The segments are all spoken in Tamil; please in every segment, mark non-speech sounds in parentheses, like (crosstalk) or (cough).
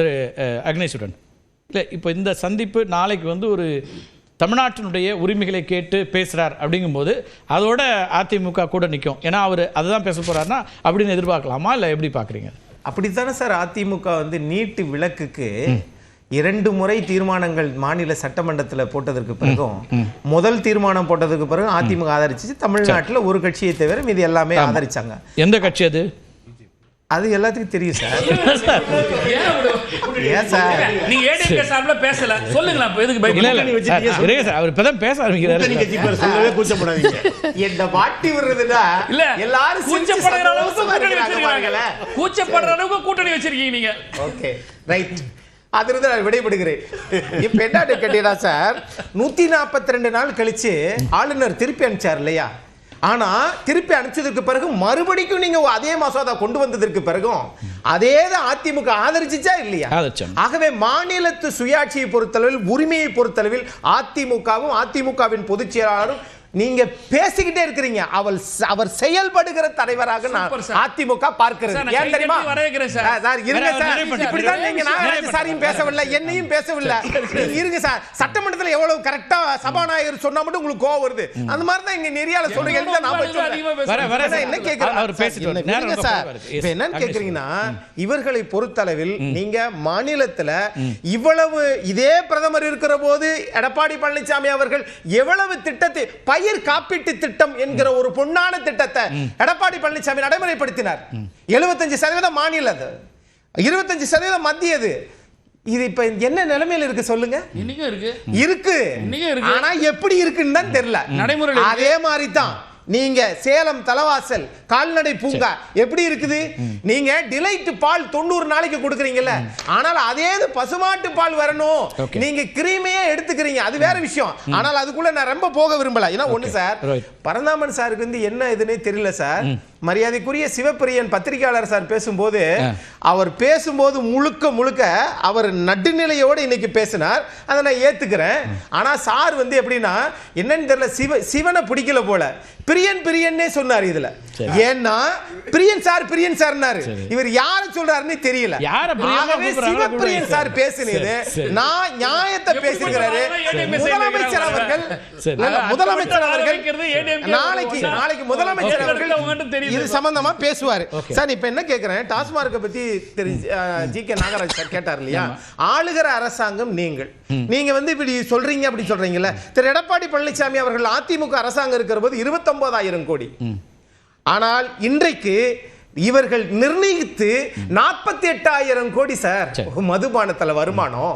திரு அக்னேஸ்வரன். இல்லை இப்போ இந்த சந்திப்பு நாளைக்கு வந்து ஒரு தமிழ்நாட்டினுடைய உரிமைகளை கேட்டு பேசுகிறார் அப்படிங்கும்போது அதோட அதிமுக கூட நிற்கும் ஏன்னா அவர் அதுதான் பேச போறாருன்னா அப்படின்னு எதிர்பார்க்கலாமா? இல்லை எப்படி பார்க்குறீங்க அப்படித்தானே சார் அதிமுக வந்து நீட்டு விளக்குக்கு இரண்டு முறை தீர்மானங்கள் மாநில சட்டமன்றத்துல போட்டதற்கு பிறகும் முதல் தீர்மானம் போட்டதுக்கு பிறகு அதிமுக ஆதரிச்சு தமிழ்நாட்டுல ஒரு கட்சியை தவிர மீதி எல்லாமே ஆதரிச்சாங்க. எந்த கட்சி அது? அது எல்லாத்துக்கும் தெரியும் சார் (laughs) ஏன் சார் நீங்க ஏடிஎம்கே சார்பில் பேசல. சொல்லுங்களா இப்போ எதுக்கு பயப்பட இல்லை சார், அவர் இப்போ தான் பேச ஆரம்பிக்கிறாரு. சொல்லவே கூச்சப்படாதீங்க. என்ன வாட்டி விடுறதுன்னா இல்ல எல்லாரும் கூச்சப்படுற அளவுக்கு கூட்டணி வச்சிருக்கீங்க. கூச்சப்படுற அளவுக்கு கூட்டணி வச்சிருக்கீங்க நீங்க. ஓகே ரைட் அதிலிருந்து நான் விடைபடுகிறேன் இப்ப என்ன கேட்டீங்கன்னா சார் நூத்தி நாற்பத்தி ரெண்டு நாள் கழிச்சு ஆளுநர் திருப்பி அனுப்பிச்சார் இல்லையா? ஆனா திருப்பி அனுப்பிச்சதுக்கு பிறகு மறுபடிக்கும் நீங்க அதே மசோதா கொண்டு வந்ததற்கு பிறகும் அதே தான் அதிமுக ஆதரிச்சுச்சா இல்லையா. ஆகவே மாநிலத்து சுயாட்சியை பொறுத்தளவில் உரிமையை பொறுத்தளவில் அதிமுகவும் அதிமுகவின் பொதுச் செயலாளரும் நீங்க பேசிக்கிட்டே இருக்கிறீங்க. அவள் அவர் செயல்படுகிற தலைவராக நான். அதிமுக பார்க்கிறது. ஏன் தெரியுமா? சார். இருங்க சார். இப்படிதான் நீங்க நாகராஜ சாரையும் பேசவில்லை என்னையும் பேசவில்லை. நீங்க இருங்க சார். சட்டமன்றத்துல எவ்வளவு கரெக்டா சபாநாயகர் சொன்னா மட்டும் உங்களுக்கு கோவம் வருது. அந்த மாதிரி தான் இங்க நெறியால சொல்றீங்க. நான். என்ன கேக்குறேன் அவர் பேசிட்டு சார். என்னன்னு கேக்குறீங்கன்னா இவர்களை பொறுத்தளவில் நீங்க மாநிலத்துல இவ்வளவு இதே பிரதமர் இருக்கிற போது எடப்பாடி பழனிசாமி அவர்கள் எவ்வளவு திட்டத்தை பயிர் காப்பீட்டு திட்டம் என்கிற ஒரு பொன்னான திட்டத்தை எடப்பாடி பழனிசாமி நடைமுறைப்படுத்தினார். 75% சதவீதம் மாநில அது. இருபத்தஞ்சு சதவீதம் மத்தியது இது இப்ப என்ன நிலைமையில இருக்கு சொல்லுங்க? இன்னைக்கும் இருக்கு. இருக்கு. இன்னைக்கும் இருக்கு. ஆனா எப்படி இருக்குன்னு தான் தெரியல. நடைமுறையில இருக்கு. அதே மாதிரி தான் நீங்க சேலம் தலவாசல் கால்நடை பூங்கா எப்படி இருக்குது? நீங்க டிலைட் பால் தொண்ணூறு நாளைக்கு கொடுக்குறீங்கல்ல. ஆனால் அதே பசுமாட்டு பால் வரணும். நீங்க கிரீமையே எடுத்துக்கிறீங்க. அது வேற விஷயம். ஆனால் அதுக்குள்ள நான் ரொம்ப போக விரும்பல. ஏன்னா ஒண்ணு சார். பரந்தாமன் சாருக்கு வந்து என்ன இதுன்னே தெரியல சார். மரியாதைக்குரிய சிவப்பிரியன் பத்திரிகையாளர் சார் பேசும்போது அவர் பேசும்போது முழுக்க முழுக்க அவர் நடுநிலையோடு இன்னைக்கு பேசினார். அதை நான் ஏத்துக்கிறேன். ஆனா சார் வந்து எப்படின்னா என்னன்னு தெரியல சிவ சிவனை பிடிக்கல போல. பிரியன் பிரியன்னே சொன்னார் இதுல. ஏன்னா பிரியன் சார் பிரியன் சார்னாரு. இவர் யார சொல்றாருன்னு தெரியல. ஆகவே சிவப்பிரியன் சார் பேசினது. நான் நியாயத்தை பேசுகிறாரு. முதலமைச்சர் அவர்கள். முதலமைச்சர் அவர்கள் நாளைக்கு? நாளைக்கு முதலமைச்சர். அவர்கள் தெரியுது. இது சம்பந்தமா பேசுவாரு. சார் இப்ப என்ன கேக்குறேன் டாஸ்மார்க்க பத்தி Thiru G K Nagaraj sir கேட்டார் இல்லையா? ஆளுகிற அரசாங்கம் நீங்கள். நீங்க வந்து இப்படி சொல்றீங்க அப்படி சொல்றீங்கல்ல? திரு எடப்பாடி பழனிசாமி அவர்கள் அதிமுக அரசாங்கம் இருக்கிற போது இருபத்தொன்பதாயிரம் கோடி. ஆனால் இன்றைக்கு இவர்கள் நிர்ணயித்து நாற்பத்தி எட்டாயிரம் கோடி சார். மதுபானத்துல வருமானம்.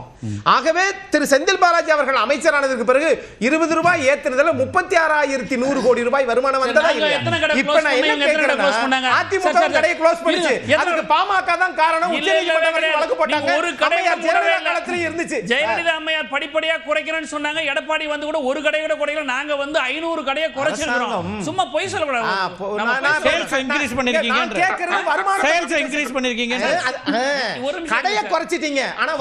ஆகவே திரு செந்தில் பாலாஜி அவர்கள் அமைச்சரானதுக்கு பிறகு இருபது ரூபாய் ஏத்துனதுல முப்பத்தி ஆறாயிரத்தி நூறு கோடி ரூபாய் வருமானம் வந்ததா இல்லையா? இப்ப நான் என்ன பண்ணீங்க? எத்தனை கடை close பண்ணாங்க? கேட்கிறேன்னா அதிமுக கடையை க்ளோஸ் பண்ணிச்சு. அதுக்கு பாமக தான் காரணம். இல்ல, வழக்கு போட்டாங்க ஒரு கடை அம்மையார் கூட ஜெயலலிதா இருந்துச்சு. ஜெயலலிதா அம்மையார் படிப்படியா குறைக்கிறேன்னு சொன்னாங்க. எடப்பாடி வந்து கூட ஒரு கடை கூட குறைக்கல. நாங்க வந்து ஐநூறு கடையை குறைச்சிருக்கிறோம். அரசாங்கம். சும்மா பொய் சொல்லக்கூடாது. கேட்கறது வருமானம் சேல்ஸ் இன்க்ரீஸ் பண்ணிருக்கீங்க. ஒரு கடையை. குறைச்சிட்டீங்க. ஆனா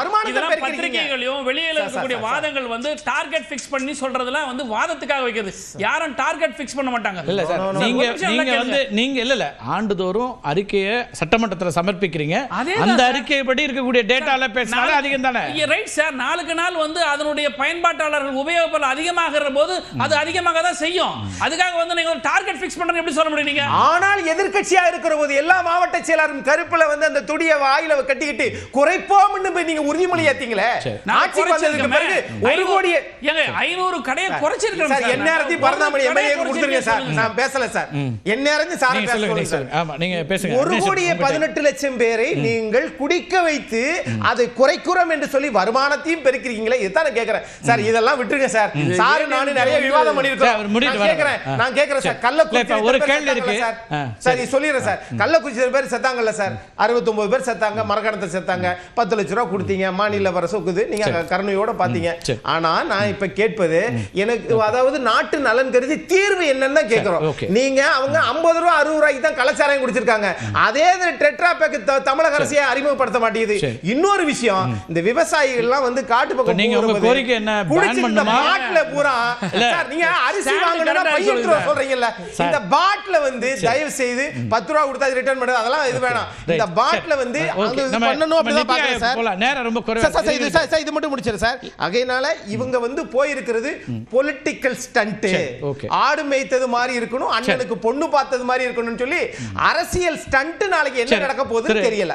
வருமானத்தை பத்திரிகைகளையும் வெளியில இருக்கக்கூடிய. வாதங்கள் வந்து டார்கெட் ஃபிக்ஸ் பண்ணி சொல்றதெல்லாம் வந்து வாதத்துக்காக வைக்கிறது. யாரும் டார்கெட் ஃபிக்ஸ் பண்ண மாட்டாங்க. இல்ல சார். நீங்க ஒரு நீங்க வந்து. நீங்க இல்ல இல்ல. ஆண்டுதோறும் அறிக்கையை சட்டமன்றத்துல சமர்ப்பிக்கிறீங்க. அந்த சார். அறிக்கைப்படி இருக்கக்கூடிய டேட்டால பேசினாலும் அதிகம் தானே? Right sir. நாளுக்கு நாள் வந்து அதனுடைய பயன்பாட்டாளர்கள் உபயோகப்பட அதிகமாகிற போது அது அதிகமாக தான் செய்யும். அதுக்காக வந்து நீங்க டார்கெட் ஃபிக்ஸ் பண்றது எப்படி சொல்ல முடியும் நீங்க? ஆனால் எதிர்க்கட்சியா இருக்கிற போது எல்லா மாவட்ட செயலாளரும் கருப்புல வந்து அந்த துடிய வாயில கட்டிக்கிட்டு குறைப்போம்னு போய் நீங்க உறுதிமொழி ஏத்தீங்களே? ஆட்சிக்கு வந்ததுக்கு பிறகு ஒரு ஏங்க ஐநூறு கடையை குறைச்சிருக்கோம் சார் என்ன நேரத்தையும் பரந்தாமணி எம்எல்ஏ கொடுத்துருங்க சார். நான் பேசல சார். என்ன நேரத்தையும் சார சார் ஆமா நீங்க பேசுங்க. ஒரு கோடியே. பதினெட்டு லட்சம் பேரை நீங்கள் குடிக்க வைத்து அதை குறைக்கிறோம் என்று சொல்லி வருமானத்தையும் பெருக்கிறீங்களே? இதுதான் கேட்கிறேன் சார் இதெல்லாம் விட்டுருங்க சார். சார் நானும் நிறைய விவாதம் பண்ணிருக்கோம் நான் கேட்கிறேன். நான் கேட்கிறேன் சார். இப்ப ஒரு கேள்வி இருக்கு. சார். சொல்லிடுறேன் சார். கள்ளக்குறிச்சி பேர் செத்தாங்கல்ல சார். 69 பேர் செத்தாங்க மரக்கணத்தில் செத்தாங்க. பத்து லட்ச ரூபா கொடுத்தீங்க மாநில அரசு ஒக்குது. நீங்க சரி. கருணையோட பாத்தீங்க. சரி. ஆனா நான் இப்ப கேட்பது எனக்கு அதாவது நாட்டு நலன் கருதி தீர்வு என்னன்னு தான் கேட்கிறோம் அவங்க 50 ரூபா அறுபது ரூபாய்க்கு தான் கலாச்சாரம் குடிச்சிருக்காங்க. அதே டெட்ரா பேக் தமிழக அரசியை அறிமுகப்படுத்த மாட்டேங்குது. இன்னொரு விஷயம் இந்த விவசாயிகள் எல்லாம் வந்து காட்டு பக்கம் நீங்க உங்க கோரிக்கை என்ன? இந்த பண்ணுமா? பாட்டில பூரா. சார் நீங்க அரிசி வாங்கணும்னா பையன். சொல்றீங்கல்ல. இந்த பாட்டில வந்து தயவு செய்து பத்து ரூபா கொடுத்தா ரிட்டர்ன் பண்ணுறது அதெல்லாம் இது வேணாம். இந்த. பாட்டில் வந்து பண்ணணும் அப்படிதான் நித்தி பார்க்குறேன் சார். நேரம் ரொம்ப குறைவா. சார், இது. சார், சார், இது மட்டும் முடிச்சிரு சார் அகையினால இவங்க வந்து போயிருக்கிறது பொலிட்டிக்கல் ஸ்டண்ட் சரி, okay. ஆடு மேய்த்தது மாதிரி இருக்கணும் அண்ணனுக்கு பொண்ணு பார்த்தது மாதிரி இருக்கணும்னு சொல்லி அரசியல் ஸ்டண்ட் நாளைக்கு என்ன. நடக்க போகுதுன்னு திரு- தெரியல.